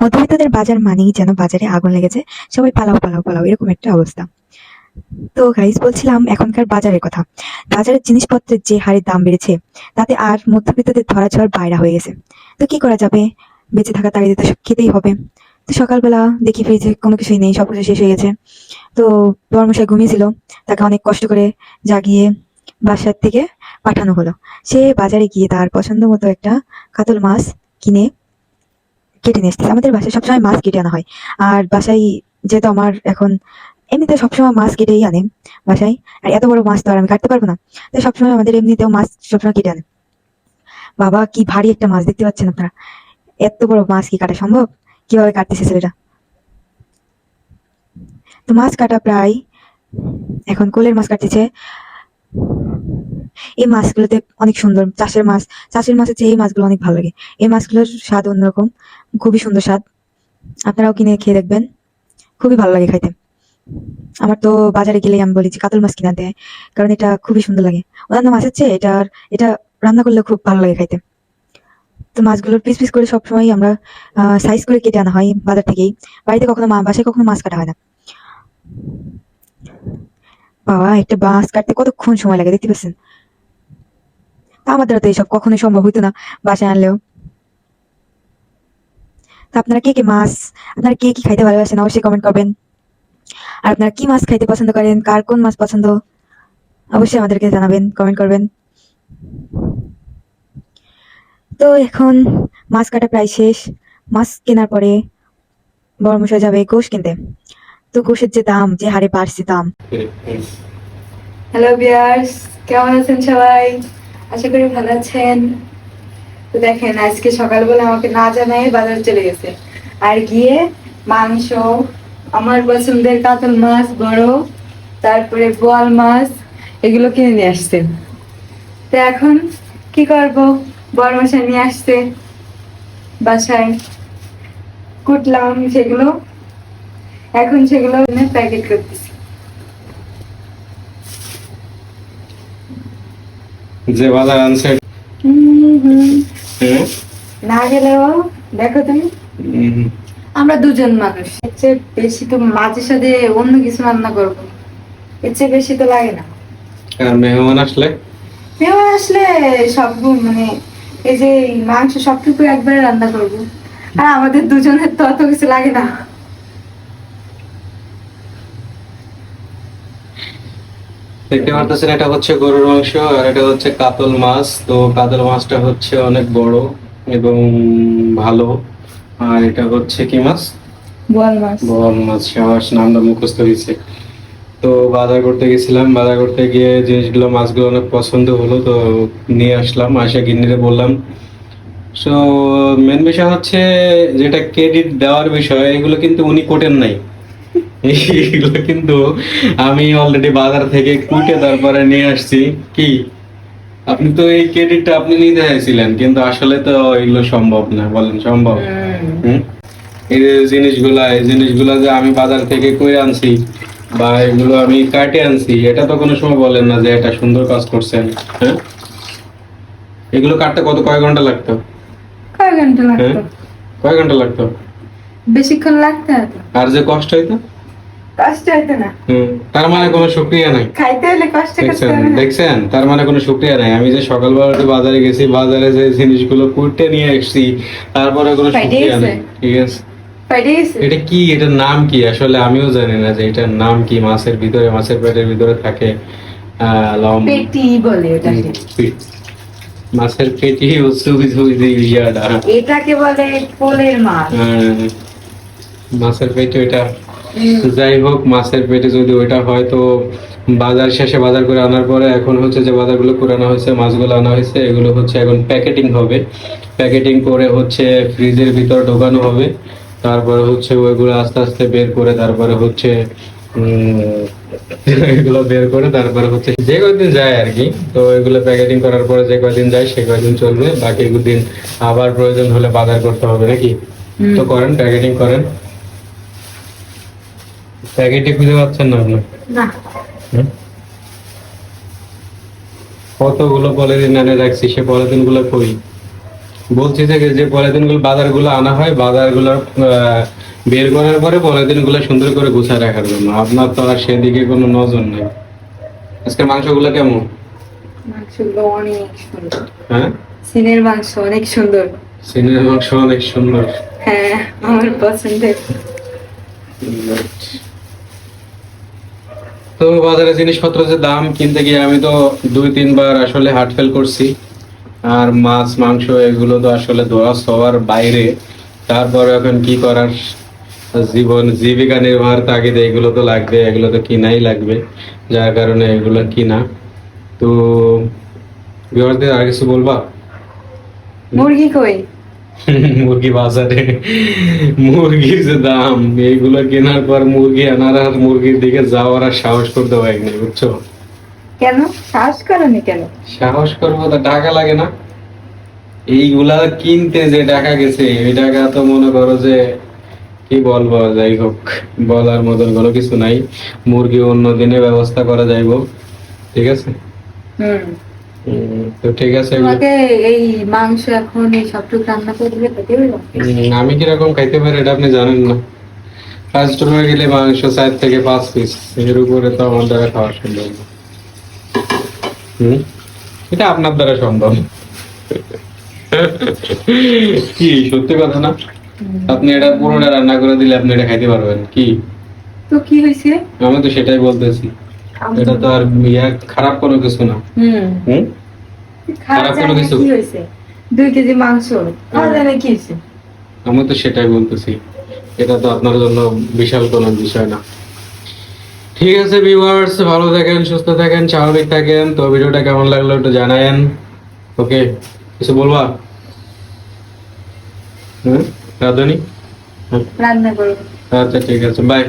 মধ্যবিত্তদের বাজার মানেই যেন বাজারে আগুন লেগেছে। সবাই পালাও পালাও পালাও, এরকম একটা অবস্থা। তো গাইস বলছিলাম এখনকার বাজারের কথা। বাজারের জিনিসপত্রের যে হারে দাম বেড়েছে, তাতে আর মধ্যবিত্তদের ধরা ছোঁয়ার বাইরা হয়ে গেছে। তো কি করা যাবে? বেঁচে থাকা তাগিদে তো খেতেই হবে। তো সকালবেলা দেখি ফ্রিজে কোনো কিছুই নেই সব কিছু শেষ হয়ে গেছে। তো বর্মশাই ঘুমিয়েছিল, তাকে অনেক কষ্ট করে জাগিয়ে বাসার থেকে পাঠানো হলো। সে বাজারে গিয়ে তার পছন্দ মতো একটা কাতল মাছ কিনে কেটে নিয়ে এসেছে। আমাদের বাসায় সবসময় মাছ কেটে আনা হয়। আর বাসায় যেহেতু আমার এখন এমনিতে সবসময় মাছ কেটেই আনে বাসায়, আর এত বড় মাছ তো আর আমি কাটতে পারব না। তাই সবসময় আমাদের এমনিতেও মাছ সবসময় কেটে আনে। বাবা, কি ভারী একটা মাছ দেখতে পাচ্ছেন আপনারা। এত বড় মাছ কি কাটা সম্ভব? কীভাবে কাটতেছে ছেলেটা? তো মাছ কাটা প্রায় এখন কোলের মাছ কাটতেছে। এই মাছগুলোতে অনেক সুন্দর। চাষের মাছ, চাষের মাছের চেয়ে এই মাছগুলো অনেক ভালো লাগে। এই মাছগুলোর স্বাদ অন্যরকম, খুবই সুন্দর স্বাদ। আপনারাও কিনে খেয়ে দেখবেন। খুবই ভালো লাগে খাইতে। আমার তো বাজারে গেলে আমি বলি যে কাতল মাছ কিনা দেয়, কারণ এটা খুবই সুন্দর লাগে। অন্যান্য মাছের চেয়ে এটার এটা রান্না করলে খুব ভালো লাগে খাইতে। তো মাছগুলোর পিস পিস করে সবসময় আমরা সাইজ করে কেটে আনা হয় বাজার থেকেই। বাড়িতে কখনো মা, বাসায় কখনো মাছ কাটা হয় না। বাবা, একটা মাছ কাটতে কতক্ষণ সময় লাগে? দেখতে পাচ্ছেন? আমাদের তো এইসব কখনোই সম্ভব হইতো না বাসায় আনলেও। তা আপনারা কে কে মাছ আপনারা কে কি খাইতে ভালোবাসেন অবশ্যই কমেন্ট করবেন। আর আপনারা কি মাছ খাইতে পছন্দ করেন কার কোন মাছ পছন্দ অবশ্যই আমাদেরকে জানাবেন কমেন্ট করবেন। তো এখন মাছ কাটা প্রায় শেষ মাছ কেনার পরে বড় মশাই যাবে গোশ কিনতে। তো গোশের যে দাম যে হারে বাড়ছে দাম। হ্যালো বিয়ার্স কেমন আছেন সবাই? আশা করি ভালো আছেন। তো দেখেন, আজকে সকালবেলা আমাকে না জানাই বাজার চলে গেছে। আর গিয়ে মাংস, আমার পছন্দের কাতল মাছ, বড়, তারপরে বোয়াল মাছ, এগুলো কিনে নিয়ে আসছে। তো এখন কি করব? বড় মশাই নিয়ে আসছে। বাসায় কুটলাম সেগুলো। এখন সেগুলো প্যাকেট করতেছি। যে বাজার আনছে। হুম হুম। হ্যাঁ? না গেলেও দেখো তুমি। আমরা দুজন মানুষ। এর চেয়ে বেশি তো মাঝে সাথে অন্য কিছু রান্না করব। এর চেয়ে বেশি তো লাগে না। আর মেহমান আসলে? মেহমান আসলে সব মানে এই যে মাংস সবটুকু একবারে রান্না করব। আর আমাদের দুজনের তো অত কিছু লাগে না। দেখতে পারতেছেন এটা হচ্ছে গরুর মাংস আর এটা হচ্ছে কাতল মাছ। তো কাতল মাছটা হচ্ছে অনেক বড় এবং ভালো। আর এটা হচ্ছে কি মাছ? বল মাছ। বল মাছ সাবাস নামটা মুখস্থ হয়েছে। তো বাজার করতে গেছিলাম বাজার করতে গিয়ে জিনিসগুলো মাছগুলো অনেক পছন্দ হলো তো নিয়ে আসলাম। আসে গিন্নিরে বললাম সো মেন বিষয় হচ্ছে যেটা ক্রেডিট দেওয়ার বিষয় এগুলো কিন্তু উনি কোটেন নাই। এগুলো কিন্তু আমি অলরেডি বাজার থেকে কুটে তারপরে নিয়ে আসছি। কি? আপনি তো এই ক্রেডিটটা আপনি নিতে চাইছিলেন কিন্তু আসলে তো এগুলো সম্ভব না বলেন সম্ভব? এই যে জিনিসগুলা এই জিনিসগুলা যে আমি বাজার থেকে কই আনছি বা এগুলো আমি কাটে আনছি এটা তো কোনো সময় বলেন না যে এটা সুন্দর কাজ করছেন হ্যাঁ? এগুলো কাটতে কত কয় ঘণ্টা লাগতো? কয় ঘণ্টা হ্যাঁ? লাগতো কয় ঘণ্টা লাগতো? বেশিক্ষণ লাগতে আর যে কষ্ট হইতো? কষ্ট হইতো না। তার মানে কোনো শুক্রিয়া নাই। খাইতে হলে কষ্ট করতে হবে দেখছেন তার মানে কোনো শুক্রিয়া নাই। আমি যে বাজারে গেছি বাজারে যে জিনিসগুলো কুটে নিয়ে এসেছি তারপরে কোনো শুক্রিয়া? নেই। ঠিক আছে। এটা কি? এটার নাম কি? আসলে আমিও জানি না যে এটার নাম কি। মাছের ভিতরে মাছের পেটের ভিতরে থাকে আহ, লম পেটি বলে ওটাকে। মাছের পেটি সুবি সুবি ইয়াটা। এটাকে বলে পোলের মাছ। মাছের পেটে ওইটা। যাই হোক মাছের পেটে যদি ওইটা হয় তো বাজার শেষে বাজার করে আনার পরে এখন হচ্ছে যে বাজারগুলো করে আনা হয়েছে মাছগুলো আনা হয়েছে এগুলো হচ্ছে এখন প্যাকেটিং হবে। প্যাকেটিং করে হচ্ছে ফ্রিজের ভিতর ঢোকানো হবে। তারপরে হচ্ছে ওইগুলো আস্তে আস্তে বের করে তারপরে হচ্ছে এগুলো বের করে তারপরে হচ্ছে যে কয়দিন যায় আর কি। তো এগুলো প্যাকেটিং করার পরে যে কয়দিন যায় সে কয়দিন চলবে। বাকি দিন আবার প্রয়োজন হলে বাজার করতে হবে নাকি? তো করেন প্যাকেটিং করেন। প্যাকেটে খুঁজে পাচ্ছেন না আপনার কতগুলো পলিথিন এনে রাখছি সে পলিথিনগুলো কই? বলছি যে যে পলিথিনগুলো বাজারগুলো আনা হয় বাজারগুলো বের করার পরে পলিথিনগুলো সুন্দর করে গুছায় রাখার জন্য। আপনার তো আর সেদিকে কোনো নজর নেই। আজকের মাংসগুলো কেমন? মাংসগুলো অনেক সুন্দর। হ্যাঁ? সিনের মাংস অনেক সুন্দর। সিনের মাংস অনেক সুন্দর। হ্যাঁ আমার পছন্দের। তো বাজারে জিনিসপত্র যে দাম, কিনতে গিয়ে আমি তো দুই, তিনবার আসলে হার্ট ফেল করছি। আর মাছ, মাংস, এগুলো তো আসলে ধোয়া সবার বাইরে। তারপরে এখন কি করার? জীবন, জীবিকা নির্বাহ, তাগিদে এগুলো তো লাগবে, এগুলো তো কিনাই লাগবে। যার কারণে এগুলো কিনা। তো বিবাহদের আর কিছু বলবা? মুরগি কই? মুরগি বাজারে। মুরগির যে দাম এইগুলো কেনার পর মুরগি আনার আর মুরগির দিকে যাওয়ার আর সাহস করতে পারিনি বুঝছ? কেন? শ্বাস করনি কেন? সাহস করব তো টাকা লাগে না। এইগুলা কিনতে যে টাকা গেছে এই টাকা তো মনে করো যে কি বলব যাই হোক বলার মতন কোনো কিছু নাই। মুরগি অন্য দিনে ব্যবস্থা করা যাইব ঠিক আছে? হুম। তো ঠিক আছে তোমাকে এই মাংস এখন এই সবটুকু রান্না করে দিলে খেতে পারব আমি কীরকম খাইতে পারি এটা আপনি জানেন না। কাস্টমার গেলে মাংস চার থেকে পাঁচ পিস এর উপরে তো আমার দ্বারা খাওয়া সম্ভব না। হুম? এটা আপনার দ্বারা সম্ভব। কি সত্যি কথা না? আপনি এটা পুরোটা রান্না করে দিলে আপনি এটা খাইতে পারবেন কি? তো কি হয়েছে? আমি তো সেটাই বলতেছি। এটা তো আর ইয়া খারাপ কোনো কিছু না। হুম। হুম? খারাপ খারাপ কোনো কিছু? কি হয়েছে? দুই কেজি মাংস। খাওয়া কি হয়েছে? আমি তো সেটাই বলতেছি। এটা তো আপনার জন্য বিশাল কোনো বিষয় না। ঠিক আছে ভিউয়ার্স ভালো থাকেন সুস্থ থাকেন স্বাভাবিক থাকেন। তো ভিডিওটা কেমন লাগল একটু জানায়েন। ওকে কিছু বলবা? হ্যাঁ রাধুনি? আচ্ছা ঠিক আছে বাই